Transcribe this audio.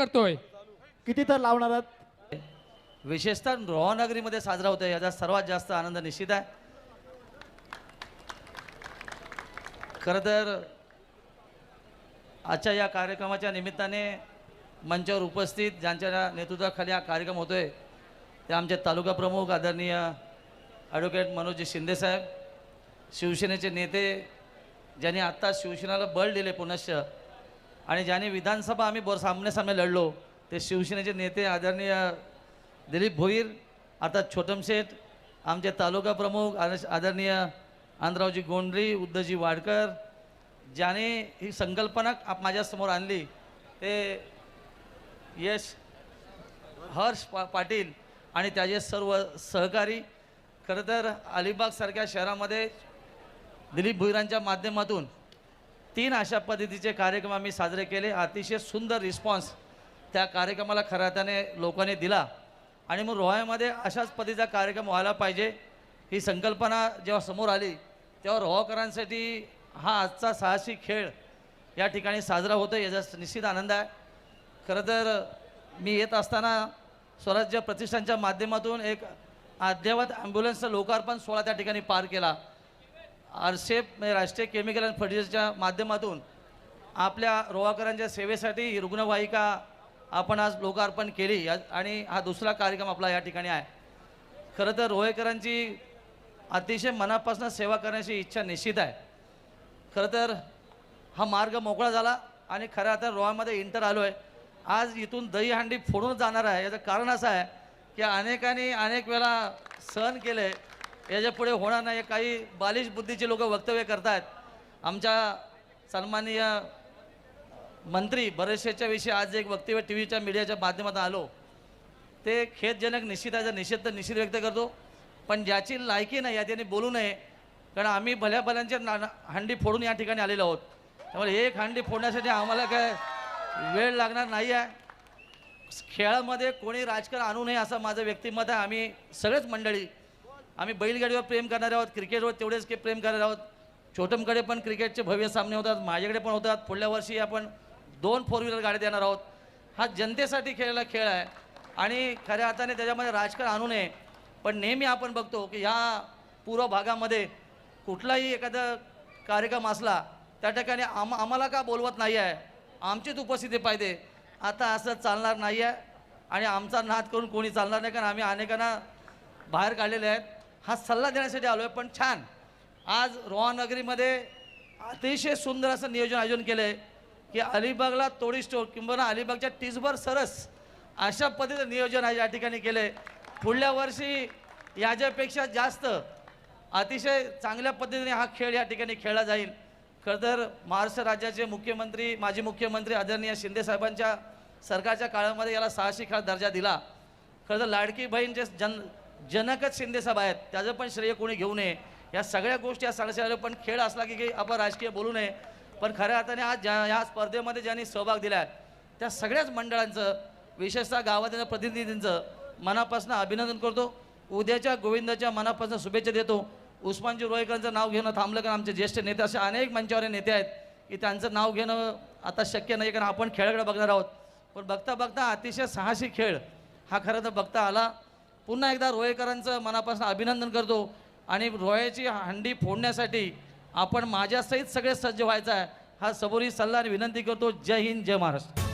करतोय. किती तर लावणार आहात? विशेषतः रोहनगरीमध्ये साजरा होतो याचा सर्वात जास्त आनंद निश्चित आहे. खरं तर आजच्या या कार्यक्रमाच्या निमित्ताने मंचावर उपस्थित ज्यांच्या नेतृत्वाखाली हा कार्यक्रम होतोय ते आमचे तालुका प्रमुख आदरणीय ॲडव्होकेट मनोजी शिंदेसाहेब शिवसेनेचे नेते ज्यांनी आत्ता शिवसेनेला बळ दिले पुनश्च आणि ज्याने विधानसभा आम्ही बरं सामने सामने लढलो ते शिवसेनेचे नेते आदरणीय दिलीप भोईर आता छोटमशेठ आमचे तालुका प्रमुख आदरणीय आंध्रावजी गोंडरी उद्धवजी वाडकर ज्याने ही संकल्पना आप माझ्यासमोर आणली ते यश हर्ष पा पाटील आणि त्याचे सर्व सहकारी खरं तर अलिबागसारख्या शहरामध्ये दिलीप भुईरांच्या माध्यमातून तीन अशा पद्धतीचे कार्यक्रम आम्ही साजरे केले. अतिशय सुंदर रिस्पॉन्स त्या कार्यक्रमाला खऱ्या अर्थाने लोकांनी दिला. आणि मग रोहामध्ये अशाच पद्धतीचा कार्यक्रम व्हायला पाहिजे ही संकल्पना जेव्हा समोर आली तेव्हा रोहकरांसाठी हा आजचा साहसी खेळ या ठिकाणी साजरा होतो याचा निश्चित आनंद आहे. खरं तर मी येत असताना स्वराज्य प्रतिष्ठानच्या माध्यमातून एक अद्ययावत ॲम्ब्युलन्सचं लोकार्पण सोहळा त्या ठिकाणी पार केला. आरसेप म्हणजे राष्ट्रीय केमिकल अँड फर्टिलायझरच्या माध्यमातून आपल्या रोवाकरांच्या सेवेसाठी ही रुग्णवाहिका आपण आज लोकार्पण केली. या आणि हा दुसरा कार्यक्रम आपला या ठिकाणी आहे. खरं तर रोहेकरांची अतिशय मनापासून सेवा करण्याची इच्छा निश्चित आहे. खरं तर हा मार्ग मोकळा झाला आणि खरं आता रोहामध्ये इंटर आलो आहे आज इथून दहीहंडी फोडून जाणार आहे. याचं कारण असं आहे की अनेकांनी अनेक वेळा सहन केलं आहे याच्यापुढे होणार नाही. काही बालिश बुद्धीचे लोक वक्तव्य करतायत. आमच्या सन्माननीय मंत्री बरेचशेच्या विषयी आज एक वक्तव्य टी व्हीच्या मीडियाच्या माध्यमातून आलो. ते खेदजनक निश्चित आहे. निषेध तर निश्चित व्यक्त करतो. पण ज्याची लायकी नाही या त्याने बोलू नये. कारण आम्ही भल्या भल्यांच्या ना ना- हंडी फोडून या ठिकाणी आलेलो आहोत. त्यामुळे एक हंडी फोडण्यासाठी आम्हाला काय वेळ लागणार नाही आहे. खेळामध्ये कोणी राजकारण आणू नये असं माझं व्यक्तिमत आहे. आम्ही सगळेच मंडळी आम्ही बैलगाडीवर प्रेम करणारे आहोत क्रिकेटवर तेवढेच की प्रेम करणारे आहोत. छोटमकडे पण क्रिकेटचे भव्य सामने होतात माझ्याकडे पण होतात. पुढल्या वर्षी आपण दोन फोर व्हीलर गाड्या देणार आहोत. हा जनतेसाठी खेळलेला खेळ आहे. आणि खऱ्या अर्थाने त्याच्यामध्ये राजकारण आणू नये. पण नेहमी आपण बघतो की ह्या पूर्व भागामध्ये कुठलाही एखादा कार्यक्रम असला त्या ठिकाणी आम आम्हाला का बोलवत नाही आहे आमचीच उपस्थिती पाहिजे. आता असं चालणार नाही आहे आणि आमचा नाद करून कोणी चालणार नाही कारण आम्ही अनेकांना बाहेर काढलेले आहेत. हा सल्ला देण्यासाठी आलो आहे पण छान. आज रोहानगरीमध्ये अतिशय सुंदर असं नियोजन आयोजन केलं आहे की अलिबागला तोडी स्टोर किंवा अलिबागच्या टिसभर सरस अशा पद्धतीचं नियोजन आहे या ठिकाणी केलं आहे पुढल्या वर्षी याच्यापेक्षा जास्त अतिशय चांगल्या पद्धतीने हा खेळ या ठिकाणी खेळला जाईल. खरं तर महाराष्ट्र राज्याचे मुख्यमंत्री माजी मुख्यमंत्री आदरणीय शिंदेसाहेबांच्या सरकारच्या काळामध्ये याला साहसी खेळ दर्जा दिला. खरं तर लाडकी बहीण जे जन जनकच शिंदेसाहेब आहेत. त्याचं पण श्रेय कोणी घेऊ नये. या सगळ्या गोष्टी या सांगण्यात पण खेळ असला की काही आपण राजकीय बोलू नये. पण खऱ्या अर्थाने आज ज्या ह्या स्पर्धेमध्ये ज्यांनी सहभाग दिला आहे त्या सगळ्याच मंडळांचं विशेषतः गावातील प्रतिनिधींचं मनापासून अभिनंदन करतो. उद्याच्या गोविंदाच्या मनापासून शुभेच्छा देतो. उस्मानजी रोयकरांचं नाव घेणं थांबलं कारण आमचे ज्येष्ठ नेते असे अनेक मंचावर नेते आहेत की त्यांचं नाव घेणं आता शक्य नाही कारण आपण खेळाकडे बघणार आहोत. पण बघता बघता अतिशय साहसी खेळ हा खरं तर बघता आला. पुन्हा एकदा रोहेकरांचं मनापासून अभिनंदन करतो. आणि रोह्याची हंडी फोडण्यासाठी आपण माझ्यासहित सगळे सज्ज व्हायचं आहे. हा सबोरी सल्ला आणि विनंती करतो. जय हिंद जय महाराष्ट्र.